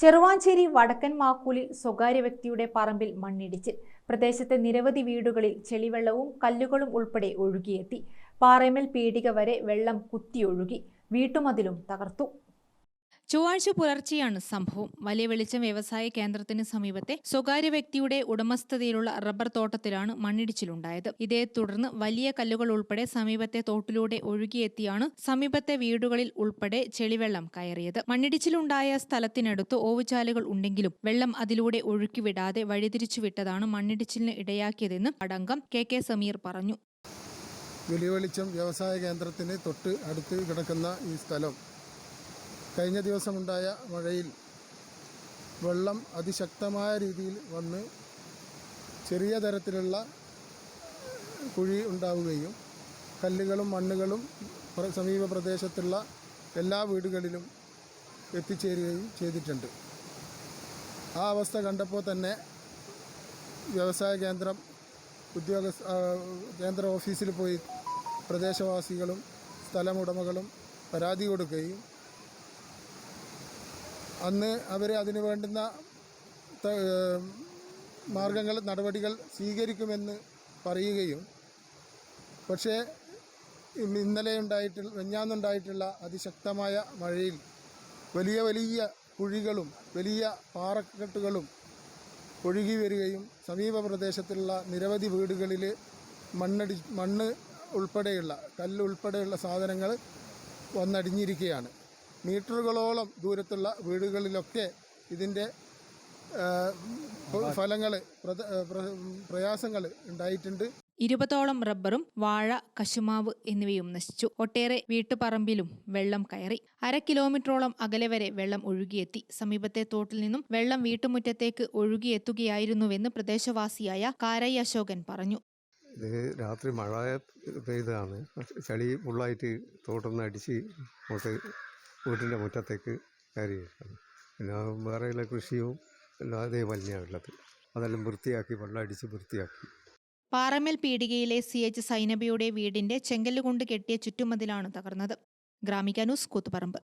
ചെറുവാഞ്ചേരി വടക്കൻ മാക്കൂലിൽ സ്വകാര്യ വ്യക്തിയുടെ പറമ്പിൽ മണ്ണിടിച്ചിൽ. പ്രദേശത്തെ നിരവധി വീടുകളിൽ ചെളിവെള്ളവും കല്ലുകളും ഉൾപ്പെടെ ഒഴുകിയെത്തി. പാറമേൽ പീടിക വരെ വെള്ളം കുത്തിയൊഴുകി. വീട്ടുമതിലും തകർത്തു. ചൊവ്വാഴ്ച പുലർച്ചെയാണ് സംഭവം. വലിയ വെളിച്ചം വ്യവസായ കേന്ദ്രത്തിന് സമീപത്തെ സ്വകാര്യ വ്യക്തിയുടെ ഉടമസ്ഥതയിലുള്ള റബ്ബർ തോട്ടത്തിലാണ് മണ്ണിടിച്ചിലുണ്ടായത്. ഇതേ തുടർന്ന് വലിയ കല്ലുകൾ ഉൾപ്പെടെ സമീപത്തെ തോട്ടിലൂടെ ഒഴുകിയെത്തിയാണ് സമീപത്തെ വീടുകളിൽ ഉൾപ്പെടെ ചെളിവെള്ളം കയറിയത്. മണ്ണിടിച്ചിലുണ്ടായ സ്ഥലത്തിനടുത്ത് ഓവുചാലുകൾ ഉണ്ടെങ്കിലും വെള്ളം അതിലൂടെ ഒഴുക്കിവിടാതെ വഴിതിരിച്ചുവിട്ടതാണ് മണ്ണിടിച്ചിലിന് ഇടയാക്കിയതെന്ന് അടങ്കം കെ കെ സമീർ പറഞ്ഞു. വലിയ വെളിച്ചം വ്യവസായ കേന്ദ്രത്തിന് തൊട്ട് അടുത്ത് കിടക്കുന്ന ഈ സ്ഥലം കഴിഞ്ഞ ദിവസമുണ്ടായ മഴയിൽ വെള്ളം അതിശക്തമായ രീതിയിൽ വന്ന് ചെറിയ തരത്തിലുള്ള കുഴി ഉണ്ടാവുകയും കല്ലുകളും മണ്ണുകളും സമീപ പ്രദേശത്തുള്ള എല്ലാ വീടുകളിലും എത്തിച്ചേരുകയും ചെയ്തിട്ടുണ്ട്. ആ അവസ്ഥ കണ്ടപ്പോൾ തന്നെ വ്യവസായ കേന്ദ്രം ഉദ്യോഗസ്ഥ കേന്ദ്ര ഓഫീസിൽ പോയി പ്രദേശവാസികളും സ്ഥലമുടമകളും പരാതി കൊടുക്കുകയും അന്ന് അവർ അതിനു വേണ്ടുന്ന മാർഗങ്ങൾ നടപടികൾ സ്വീകരിക്കുമെന്ന് പറയുകയും പക്ഷേ ഇന്നലെ ഉണ്ടായിട്ടുള്ള മെഞ്ഞാന്നുണ്ടായിട്ടുള്ള അതിശക്തമായ മഴയിൽ വലിയ വലിയ കുഴികളും വലിയ പാറക്കെട്ടുകളും ഒഴുകി വരികയും സമീപ പ്രദേശത്തുള്ള നിരവധി വീടുകളിൽ മണ്ണടി മണ്ണ് ഉൾപ്പെടെയുള്ള കല്ല് ഉൾപ്പെടെയുള്ള സാധനങ്ങൾ വന്നടിഞ്ഞിരിക്കുകയാണ്. മീറ്ററുകളോളം ദൂരത്തുള്ള വീടുകളിലൊക്കെ ഇതിന്റെ ഫലങ്ങൾ പ്രയാസങ്ങൾ ഉണ്ടായിട്ടുണ്ട്. ഇരുപതോളം റബ്ബറും വാഴ കശുമാവ് എന്നിവയും നശിച്ചു. ഒട്ടേറെ വീട്ടുപറമ്പിലും വെള്ളം കയറി. അര കിലോമീറ്ററോളം അകലെ വരെ വെള്ളം ഒഴുകിയെത്തി. സമീപത്തെ തോട്ടിൽ നിന്നും വെള്ളം വീട്ടുമുറ്റത്തേക്ക് ഒഴുകിയെത്തുകയായിരുന്നുവെന്ന് പ്രദേശവാസിയായ കാരൈ അശോകൻ പറഞ്ഞു. ഇത് രാത്രി മഴ പെയ്തതാണ്. ചളി ഫുള്ളായിട്ട് തോട്ടം അടിച്ച് അങ്ങോട്ട് വീട്ടിന്റെ മുറ്റത്തേക്ക് കയറിയിരിക്കുകയാണ് പിന്നെ വേറെയുള്ള കൃഷിയും എല്ലാം അതേ ഉള്ളത്. അതെല്ലാം വൃത്തിയാക്കി വെള്ളം അടിച്ച് വൃത്തിയാക്കി. പാറമേൽ പീടികയിലെ സി എച്ച് സൈനബിയുടെ വീടിന്റെ ചെങ്കല്ലുകൊണ്ട് കെട്ടിയ ചുറ്റുമതിലാണ് തകർന്നത്. ഗ്രാമിക ന്യൂസ് കൂത്തുപറമ്പ്.